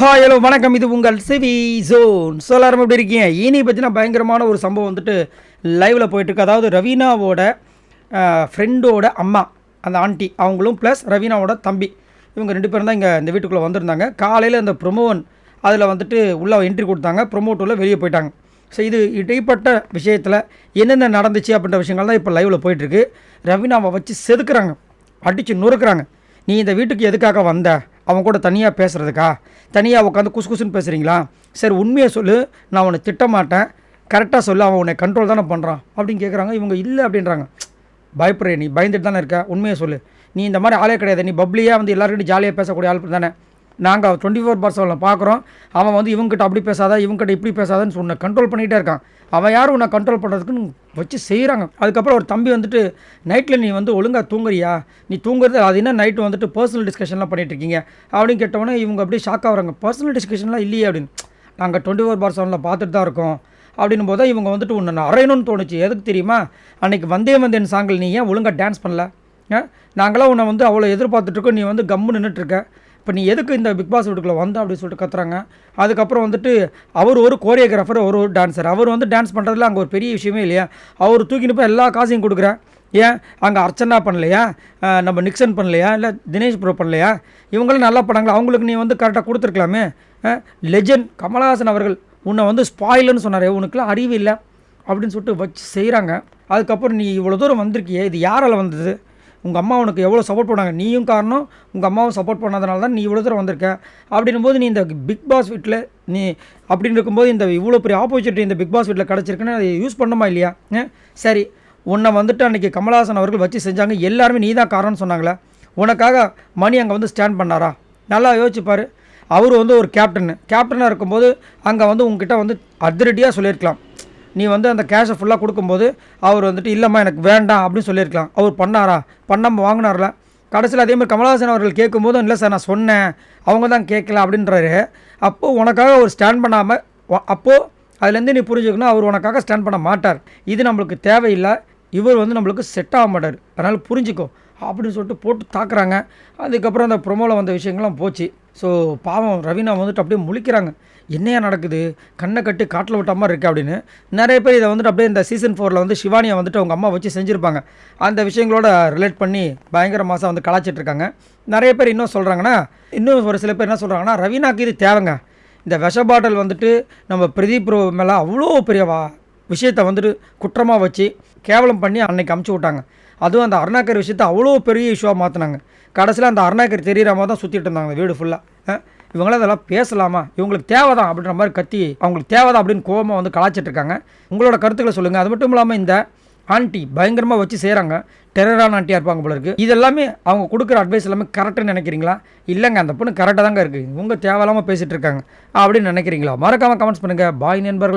Hi hello வணக்கம். இது உங்கள் சிவி ஜோன். சொல்லாரம் எப்படி இருக்கீங்க? இனி பற்றின பயங்கரமான ஒரு சம்பவம் வந்துட்டு லைவில் போயிட்டுருக்கு அதாவது ரவீனாவோட ஃப்ரெண்டோட அம்மா அந்த ஆண்டி அவங்களும் ப்ளஸ் ரவீனாவோட தம்பி. இவங்க ரெண்டு பேரும் தான் இங்கே இந்த வீட்டுக்குள்ளே வந்திருந்தாங்க. காலையில் இந்த ப்ரொமோவன் அதில் வந்துட்டு உள்ளே என்ட்ரி கொடுத்தாங்க. ப்ரொமோட்டரில் வெளியே போயிட்டாங்க. ஸோ இது இடைப்பட்ட விஷயத்தில் என்னென்ன நடந்துச்சு அப்படின்ற விஷயங்கள் தான் இப்போ லைவில் போயிட்டுருக்கு ரவீனாவை வச்சு செதுக்குறாங்க. அடித்து நொறுக்குறாங்க. நீ இந்த வீட்டுக்கு எதுக்காக வந்த? அவன் கூட தனியாக பேசுகிறதுக்கா தனியாக உட்காந்து குசு குசுன்னு பேசுகிறீங்களா சரி உண்மையை சொல்லு. நான் உன்னை திட்டமாட்டேன். கரெக்டாக சொல்லு. அவன் உன்னை கண்ட்ரோல் தானே பண்ணுறான் அப்படின்னு கேட்குறாங்க இவங்க இல்லை அப்படின்றாங்க. பயப்படுற நீ பயந்துட்டு தானே இருக்க? உண்மையை சொல்லு. நீ இந்த மாதிரி ஆளே கிடையாது. நீ பப்ளியாக வந்து எல்லாருக்கிட்டையும் ஜாலியாக பேசக்கூடிய ஆள் தானே. நாங்கள் டுவெண்ட்டி ஃபோர் பார் பார்க்குறோம் அவன் வந்து இவங்ககிட்ட அப்படி பேசாத இவங்ககிட்ட இப்படி பேசாதன்னு உன்னை கண்ட்ரோல் பண்ணிகிட்டே இருக்கான். அவன் யாரும் உன்னை கண்ட்ரோல் பண்ணுறதுக்குன்னு வச்சு செய்கிறாங்க அதுக்கப்புறம் ஒரு தம்பி வந்துட்டு நைட்டில் நீ வந்து ஒழுங்காக தூங்குறியா? நீ தூங்குறது அது என்ன நைட்டு வந்துட்டு பர்சனல் டிஸ்கஷன்லாம் பண்ணிட்டு இருக்கீங்க அப்படின்னு கேட்டவொடனே இவங்க அப்படியே ஷாக் வராங்க பர்சனல் டிஸ்கஷன்லாம் இல்லையே அப்படின்னு. நாங்கள் டுவெண்ட்டி ஃபோர் பார் செவனில் பார்த்துட்டு தான் இருக்கோம். அப்படின்னும் போது தான் இவங்க வந்துட்டு உன்னை நான் அறையணும்னு தோணுச்சு. எதுக்கு தெரியுமா? அன்றைக்கி வந்தே வந்தேன் சாங்கில் நீ ஏன் ஒழுங்காக டான்ஸ் பண்ணல? ஆ? நாங்களாம் உன்னை வந்து அவ்வளோ எதிர்பார்த்துட்ருக்கோம் நீ வந்து கம்மு நின்றுட்டுருக்க இப்போ நீ எதுக்கு இந்த பிக் பாஸ் வீட்டுக்குள்ளே வந்த அப்படின்னு சொல்லிட்டு கத்துறாங்க. அதுக்கப்புறம் வந்துட்டு அவர் ஒரு கோரியோகிராஃபர் ஒரு ஒரு டான்ஸர் அவர் வந்து டான்ஸ் பண்ணுறதுல அங்கே ஒரு பெரிய விஷயமே இல்லையா? அவர் தூக்கின்னு போய் எல்லா காசையும் கொடுக்குறேன் ஏன்? அங்கே அர்ச்சனா பண்ணலையா? நம்ம நிக்சன் பண்ணலையா? இல்லை தினேஷ் ப்ரோ பண்ணலையா? இவங்களும் நல்லா பண்ணாங்களா? அவங்களுக்கு நீ வந்து கரெக்டாக கொடுத்துருக்கலாமே? லெஜண்ட் கமலஹாசன் அவர்கள் உன்னை வந்து ஸ்பாயில்னு சொன்னார். உனக்குலாம் அறிவு இல்லை. அப்படின்னு சொல்லிட்டு வச்சு செய்கிறாங்க அதுக்கப்புறம் நீ இவ்வளோ தூரம் வந்திருக்கியே. இது யாரால் வந்தது? உங்கள் அம்மா உனக்கு எவ்வளோ சப்போர்ட் பண்ணாங்க? நீயும் காரணம் உங்கள் அம்மாவும் சப்போர்ட் பண்ணாதனால தான் நீ இவ்வளோ தூரம் வந்திருக்க. அப்படின்னும் போது நீ இந்த பிக் பாஸ் வீட்டில் நீ அப்படின்னு இருக்கும்போது இந்த இவ்வளோ பெரிய ஆப்பர்ச்சுனிட்டி இந்த பிக் பாஸ் வீட்டில் கிடச்சிருக்குன்னு அதை யூஸ் பண்ணுமா இல்லையா? சரி. உன்னை வந்துட்டு அன்றைக்கி கமலஹாசன் அவர்கள் வச்சு செஞ்சாங்க. எல்லாருமே நீ தான் காரணம்னு சொன்னாங்களே. உனக்காக மணி அங்கே வந்து ஸ்டாண்ட் பண்ணாரா? நல்லா யோசிச்சுப்பார் அவர் வந்து ஒரு கேப்டன் கேப்டனாக இருக்கும்போது அங்கே வந்து உங்ககிட்ட வந்து அதிரடியாக சொல்லியிருக்கலாம். நீ வந்து அந்த கேஷை ஃபுல்லாக கொடுக்கும்போது அவர் வந்துட்டு இல்லைம்மா எனக்கு வேண்டாம் அப்படின்னு சொல்லியிருக்கலாம். அவர் பண்ணாரா? பண்ணாமல் வாங்கினார்ல. கடைசியில் அதே மாதிரி கமலஹாசன் அவர்கள் கேட்கும்போதும் இல்லை சார் நான் சொன்னேன். அவங்க தான் கேட்கல அப்படின்றாரு. அப்போது உனக்காக அவர் ஸ்டாண்ட் பண்ணாமல் அப்போது அதுலேருந்து நீ புரிஞ்சுக்கணும் அவர் உனக்காக ஸ்டாண்ட் பண்ண மாட்டார். இது நம்மளுக்கு தேவையில்லை. இவர் வந்து நம்மளுக்கு செட் ஆக மாட்டார். அதனால் புரிஞ்சுக்கோ அப்படின்னு சொல்லிட்டு போட்டு தாக்குறாங்க. அதுக்கப்புறம் அந்த ப்ரொமோவில் வந்த விஷயங்கள்லாம் போச்சு. ஸோ பாவம் ரவீனா வந்துட்டு அப்படியே முழிக்கிறாங்க. என்னையா நடக்குது? கண்ணை கட்டி காட்டில் விட்ட மாதிரி இருக்கு அப்படின்னு. நிறைய பேர் இதை வந்துட்டு அப்படியே இந்த சீசன் ஃபோரில் வந்து சிவானியை வந்துட்டு அவங்க அம்மா வச்சு செஞ்சுருப்பாங்க. அந்த விஷயங்களோட ரிலேட் பண்ணி பயங்கர மாதம் வந்து கலாச்சிட்டு இருக்காங்க. நிறைய பேர் இன்னும் சொல்கிறாங்கன்னா இன்னும் ஒரு சில பேர் என்ன சொல்கிறாங்கன்னா ரவீனாக்கு இது தேவைங்க. இந்த விஷ பாட்டில் வந்துட்டு நம்ம பிரதீப் மேலே அவ்வளோ பெரிய வா விஷயத்தை வந்துட்டு குற்றமாக வச்சு கேவலம் பண்ணி அன்னைக்கு அமுச்சு விட்டாங்க. அதுவும் அந்த அருணாக்கர் விஷயத்தை அவ்வளோ பெரிய இஷ்யூவாக மாற்றினாங்க கடைசியில் அந்த அருணாக்கர் தெரியிற மாதிரி தான் சுற்றிட்டு இருந்தாங்க வீடு ஃபுல்லாக இவங்களாம் அதெல்லாம் பேசலாமா? இவங்களுக்கு தேவைதான் அப்படின்ற மாதிரி கத்தி அவங்களுக்கு தேவைதான் அப்படின்னு கோபமாக வந்து கலாச்சிட்டு இருக்காங்க. உங்களோட கருத்துக்களை சொல்லுங்கள் அது மட்டும் இல்லாமல் இந்த ஆண்டி பயங்கரமாக வச்சு செய்கிறாங்க டெரரான ஆண்டியாக இருப்பாங்க போல இருக்குது இது எல்லாமே அவங்க கொடுக்குற அட்வைஸ் எல்லாமே கரெக்டுன்னு நினைக்கிறீங்களா? இல்லைங்க அந்த பொண்ணு கரெக்டாக தாங்க இருக்குது இவங்க தேவையில்லாமல் பேசிகிட்டு இருக்காங்க. அப்படின்னு நினைக்கிறீங்களா? மறக்காமல் கமெண்ட்ஸ் பண்ணுங்கள் பாய் நண்பர்களே.